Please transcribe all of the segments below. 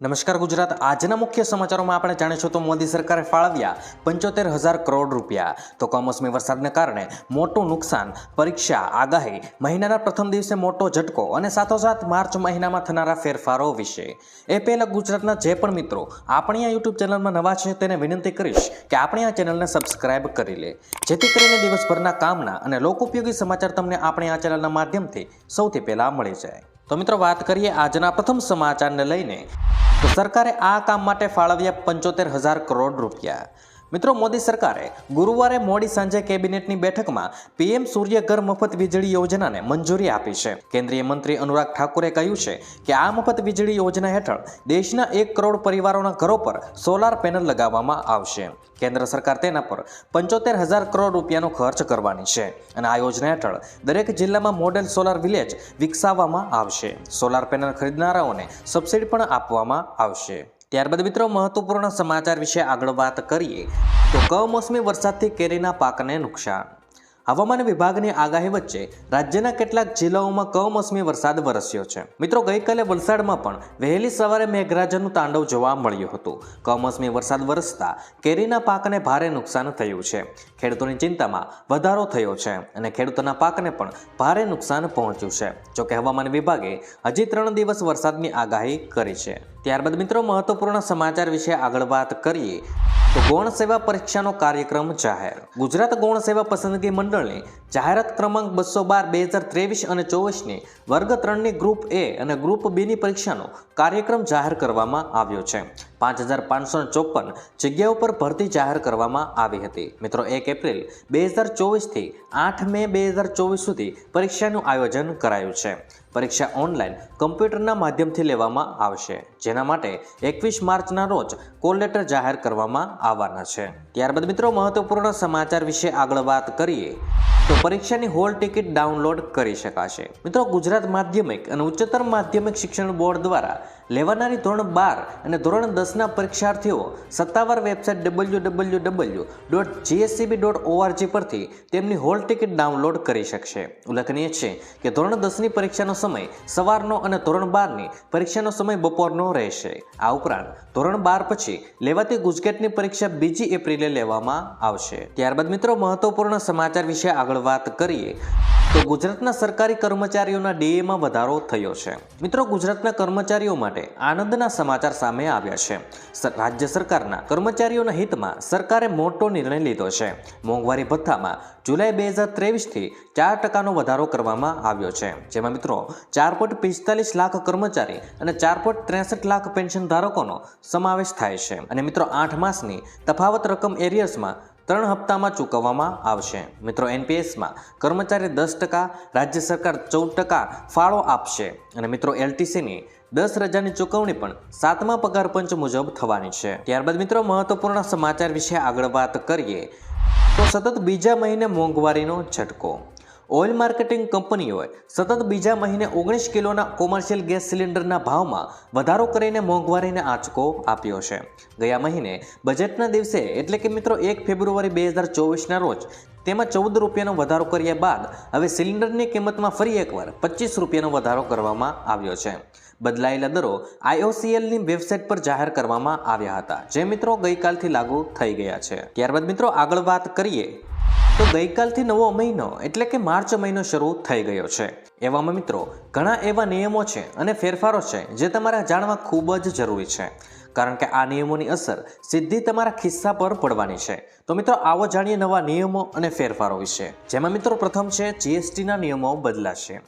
નમસ્કાર ગુજરાત. આજના મુખ્ય સમાચારોમાં આપણે જાણીશું તો મોદી સરકારે ફાળવ્યા પંચોતેર હજાર કરોડ રૂપિયા. તો કમોસમી વરસાદને કારણે મોટું નુકસાન, પરીક્ષા, આગાહી, મહિનાના પ્રથમ દિવસે મોટો ઝટકો અને સાથોસાથ માર્ચ મહિનામાં થનારા ફેરફારો વિશે. એ પહેલાં ગુજરાતના જે પણ મિત્રો આપણી આ યુટ્યુબ ચેનલમાં નવા છે તેને વિનંતી કરીશ કે આપણી આ ચેનલને સબસ્ક્રાઇબ કરી લે. જેથી કરીને દિવસભરના કામના અને લોકોપયોગી સમાચાર તમને આપણી આ ચેનલના માધ્યમથી સૌથી પહેલાં મળી જાય. તો મિત્રો, વાત કરીએ આજના પ્રથમ સમાચારને લઈને. તો સરકારે આ કામ માટે ફાળવ્યા પંચોતેર હજાર કરોડ રૂપિયા. મિત્રો, મોદી સરકારે ગુરુવારે મોડી સાંજે કેબિનેટની બેઠકમાં પીએમ સૂર્ય ઘર મફત વીજળી યોજનાને મંજૂરી આપી છે. કેન્દ્રીય મંત્રી અનુરાગ ઠાકુરે કહ્યું છે કે આ મફત વીજળી યોજના હેઠળ દેશના એક કરોડ પરિવારોના ઘરો પર સોલાર પેનલ લગાવવામાં આવશે. કેન્દ્ર સરકાર તેના પર પંચોતેર હજાર કરોડ રૂપિયાનો ખર્ચ કરવાની છે અને આ યોજના હેઠળ દરેક જિલ્લામાં મોડેલ સોલાર વિલેજ વિકસાવવામાં આવશે. સોલાર પેનલ ખરીદનારાઓને સબસિડી પણ આપવામાં આવશે. ત્યારબાદ મિત્રો મહત્વપૂર્ણ સમાચાર વિશે આગળ વાત કરીએ તો કમોસમી વરસાદથી કેરીના પાકને નુકસાન. હવામાન વિભાગની આગાહી વચ્ચે રાજ્યના કેટલાક જિલ્લાઓમાં કમોસમી વરસાદ વરસ્યો છે. મિત્રો, ગઈકાલે વલસાડમાં પણ વહેલી સવારે મેઘરાજાનું તાંડવ જોવા મળ્યું હતું. કમોસમી વરસાદ વરસતા કેરીના પાકને ભારે નુકસાન થયું છે. ખેડૂતોની ચિંતામાં વધારો થયો છે અને ખેડૂતોના પાકને પણ ભારે નુકસાન પહોંચ્યું છે. જોકે હવામાન વિભાગે હજી ત્રણ દિવસ વરસાદની આગાહી કરી છે. ત્યારબાદ મિત્રો મહત્વપૂર્ણ સમાચાર વિશે આગળ વાત કરીએ તો ગૌણ સેવા પરીક્ષાનો કાર્યક્રમ જાહેર. ગુજરાત ગૌણ સેવા પસંદગી મંડળની જાહેરાત ક્રમાંક બસો બાર, બે હજાર ત્રેવીસ અને ચોવીસની વર્ગ ત્રણની ગ્રુપ એ અને ગ્રુપ બીની પરીક્ષાનો કાર્યક્રમ જાહેર કરવામાં આવ્યો છે. પાંચ હજાર પાંચસો ચોપન જગ્યાઓ પર ભરતી જાહેર કરવામાં આવી હતી. મિત્રો, એક એપ્રિલ બે હજાર ચોવીસથી આઠ મે બે હજાર ચોવીસ સુધી પરીક્ષાનું આયોજન કરાયું છે. પરીક્ષા ઓનલાઈન કમ્પ્યુટરના માધ્યમથી લેવામાં આવશે, જેના માટે એકવીસ માર્ચના રોજ કોલ લેટર જાહેર કરવામાં આવવાના છે. ત્યારબાદ મિત્રો, મહત્વપૂર્ણ સમાચાર વિશે આગળ વાત કરીએ. તો પરીક્ષાની હોલ ટિકિટ ડાઉનલોડ કરી શકાશે. મિત્રો, ગુજરાત માધ્યમિક અને ઉચ્ચતર માધ્યમિક શિક્ષણ બોર્ડ દ્વારા લેવાનારી ધોરણ બાર અને ધોરણ દસના પરીક્ષાર્થીઓ સત્તાવાર website W W W dot GSEB dot org પરથી તેમની હોલ ટિકિટ ડાઉનલોડ કરી શકશે. ઉલ્લેખનીય છે કે ધોરણ દસની પરીક્ષાનો સમય સવારનો અને ધોરણ બારની પરીક્ષાનો સમય બપોરનો રહેશે. આ ઉપરાંત ધોરણ બાર પછી લેવાતી ગુજકેટની પરીક્ષા બીજી એપ્રિલે લેવામાં આવશે. ત્યારબાદ મિત્રો, મહત્વપૂર્ણ સમાચાર વિશે આગળ વાત કરીએ, તો ગુજરાતના સરકારી કર્મચારીઓના ડીએમાં વધારો થયો છે. મિત્રો, ગુજરાતના કર્મચારીઓ માટે આનંદના સમાચાર સામે આવ્યા છે. રાજ્ય સરકારના કર્મચારીઓના હિતમાં સરકારે મોટો નિર્ણય લીધો છે. મોંઘવારી ભથ્થામાં જુલાઈ બે હજાર ત્રેવીસથી ચાર ટકાનો વધારો કરવામાં આવ્યો છે. જેમાં મિત્રો, ચાર પોઈન્ટ પિસ્તાલીસ લાખ કર્મચારી અને ચાર પોઈન્ટ ત્રેસઠ લાખ પેન્શન ધારકોનો સમાવેશ થાય છે. અને મિત્રો, આઠ માસની તફાવત રકમ એરિયર્સમાં ત્રણ હપ્તામાં ચૂકવવામાં આવશે. મિત્રો, એનપીએસમાં કર્મચારી દસ ટકા, રાજ્ય સરકાર ચૌદ ટકા ફાળો આપશે. અને મિત્રો, એલટીસીની દસ રજાની ચૂકવણી પણ સાતમા પગાર પંચ મુજબ થવાની છે. ત્યારબાદ મિત્રો, મહત્વપૂર્ણ સમાચાર વિશે આગળ વાત કરીએ. તો સતત બીજા મહિને મોંઘવારીનો ઝટકો. ઓઇલ માર્કેટિંગ કંપનીઓએ સતત બીજા મહિને ઓગણીસ કિલોના કોમર્શિયલ ગેસ સિલિન્ડરના ભાવમાં વધારો કરીને મોંઘવારીને આંચકો આપ્યો છે. ગયા મહિને બજેટના દિવસે, એટલે કે મિત્રો એક ફેબ્રુઆરી બે હજાર ચોવીસના રોજ, તેમાં ચૌદ રૂપિયાનો વધારો કર્યા બાદ હવે સિલિન્ડરની કિંમતમાં ફરી એકવાર પચીસ રૂપિયાનો વધારો કરવામાં આવ્યો છે. બદલાયેલા દરો આઈઓસીએલની વેબસાઇટ પર જાહેર કરવામાં આવ્યા હતા, જે મિત્રો ગઈકાલથી લાગુ થઈ ગયા છે. ત્યારબાદ મિત્રો આગળ વાત કરીએ. તો ગઈકાલથી નવો મહિનો, એટલે કે માર્ચ મહિનો શરૂ થઈ ગયો છે. એવામાં મિત્રો, ઘણા એવા નિયમો છે અને ફેરફારો છે જે તમારે જાણવા ખૂબ જ જરૂરી છે. કારણ કે આ નિયમોની અસર સીધી તમારા ખિસ્સા પર પડવાની છે. તો મિત્રો, આવો જાણીએ નવા નિયમો અને ફેરફારો વિશે. જેમાં મિત્રો પ્રથમ છે જીએસટીના નિયમો બદલાશે.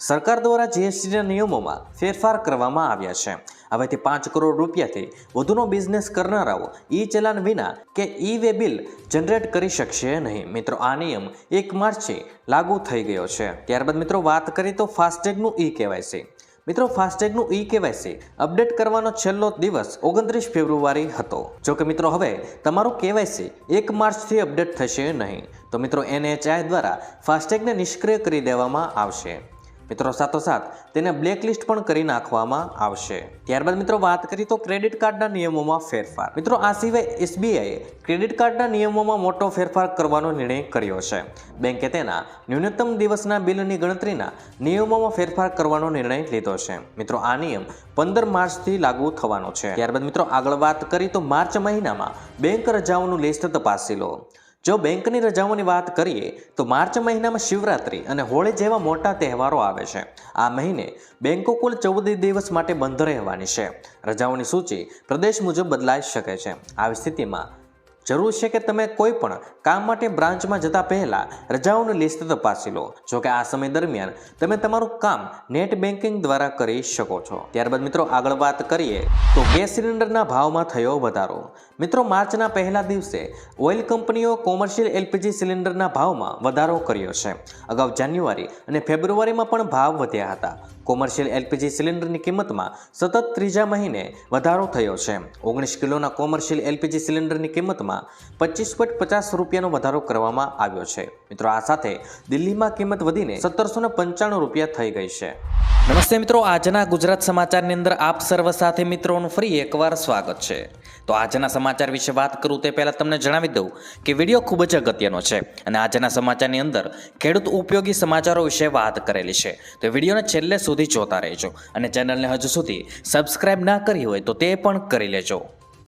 સરકાર દ્વારા જીએસટીના નિયમોમાં ફેરફાર કરવામાં આવ્યા છે. હવેથી પાંચ કરોડ રૂપિયાથી વધુનો બિઝનેસ કરનારાઓ ઈ ચલાન વિના કે ઈ વે બિલ જનરેટ કરી શકશે નહીં. મિત્રો, આ નિયમ એક માર્ચથી લાગુ થઈ ગયો છે. ત્યારબાદ મિત્રો, વાત કરીએ તો ફાસ્ટેગનું ઈ કેવાયસી. મિત્રો, ફાસ્ટેગનું ઈ કેવાયસી અપડેટ કરવાનો છેલ્લો દિવસ ઓગણત્રીસ ફેબ્રુઆરી હતો. જો કે મિત્રો, હવે તમારું કેવાયસી એક માર્ચથી અપડેટ થશે નહીં. તો મિત્રો, એનએચઆઈ દ્વારા ફાસ્ટેગને નિષ્ક્રિય કરી દેવામાં આવશે. મિત્રો, સાથોસાથ તેને બ્લેકલિસ્ટ પણ કરી નાખવામાં આવશે. ત્યારબાદ મિત્રો, વાત કરીએ તો ક્રેડિટ કાર્ડના નિયમોમાં ફેરફાર. મિત્રો, આ સિવાય એસબીઆઈએ ક્રેડિટ કાર્ડના નિયમોમાં મોટો ફેરફાર કરવાનો નિર્ણય કર્યો છે. બેંકે તેના ન્યૂનતમ દિવસના બિલની ગણતરીના નિયમોમાં ફેરફાર કરવાનો નિર્ણય લીધો છે. મિત્રો, આ નિયમ પંદર માર્ચથી લાગુ થવાનો છે. ત્યારબાદ મિત્રો, આગળ વાત કરી તો માર્ચ મહિનામાં બેંક રજાઓનું લિસ્ટ તપાસી લો. જો બેંકની રજાઓની વાત કરીએ, તો માર્ચ મહિનામાં શિવરાત્રી અને હોળી જેવા મોટા તહેવારો આવે છે. આ મહિને બેંકો કુલ ચૌદ દિવસ માટે બંધ રહેવાની છે. રજાઓની સૂચિ પ્રદેશ મુજબ બદલાઈ શકે છે. આવી સ્થિતિમાં જરૂર છે કે તમે કોઈ પણ કામ માટે બ્રાન્ચમાં જતા પહેલાં રજાઓની લિસ્ટ તપાસી લો. જો કે આ સમય દરમિયાન તમે તમારું કામ નેટ બેન્કિંગ દ્વારા કરી શકો છો. ત્યારબાદ મિત્રો, આગળ વાત કરીએ તો ગેસ સિલિન્ડરના ભાવમાં થયો વધારો. મિત્રો, માર્ચના પહેલા દિવસે ઓઇલ કંપનીઓ કોમર્શિયલ એલપીજી સિલિન્ડરના ભાવમાં વધારો કર્યો છે. અગાઉ જાન્યુઆરી અને ફેબ્રુઆરીમાં પણ ભાવ વધ્યા હતા. કોમર્શિયલ એલપીજી સિલિન્ડરની કિંમતમાં સતત ત્રીજા મહિને વધારો થયો છે. ઓગણીસ કિલોના કોમર્શિયલ એલપીજી સિલિન્ડરની કિંમતમાં પચીસ પોઈન્ટ પચાસ રૂપિયાનો વધારો કરવામાં આવ્યો છે. મિત્રો, આ સાથે દિલ્હીમાં કિંમત વધીને સત્તરસો પંચાણું રૂપિયા થઈ ગઈ છે. નમસ્તે મિત્રો, આજના ગુજરાત સમાચારની અંદર આપ સર્વ સાથે મિત્રોનું ફરી એકવાર સ્વાગત છે. તો આજના સમાચાર વિશે વાત કરું તે પહેલાં તમને જણાવી દઉં કે વીડિયો ખૂબ જ અગત્યનો છે અને આજના સમાચારની અંદર ખેડૂત ઉપયોગી સમાચારો વિશે વાત કરેલી છે. તો વિડીયોને છેલ્લે સુધી જોતા રહેજો અને ચેનલને હજુ સુધી સબસ્ક્રાઇબ ના કરી હોય તો તે પણ કરી લેજો.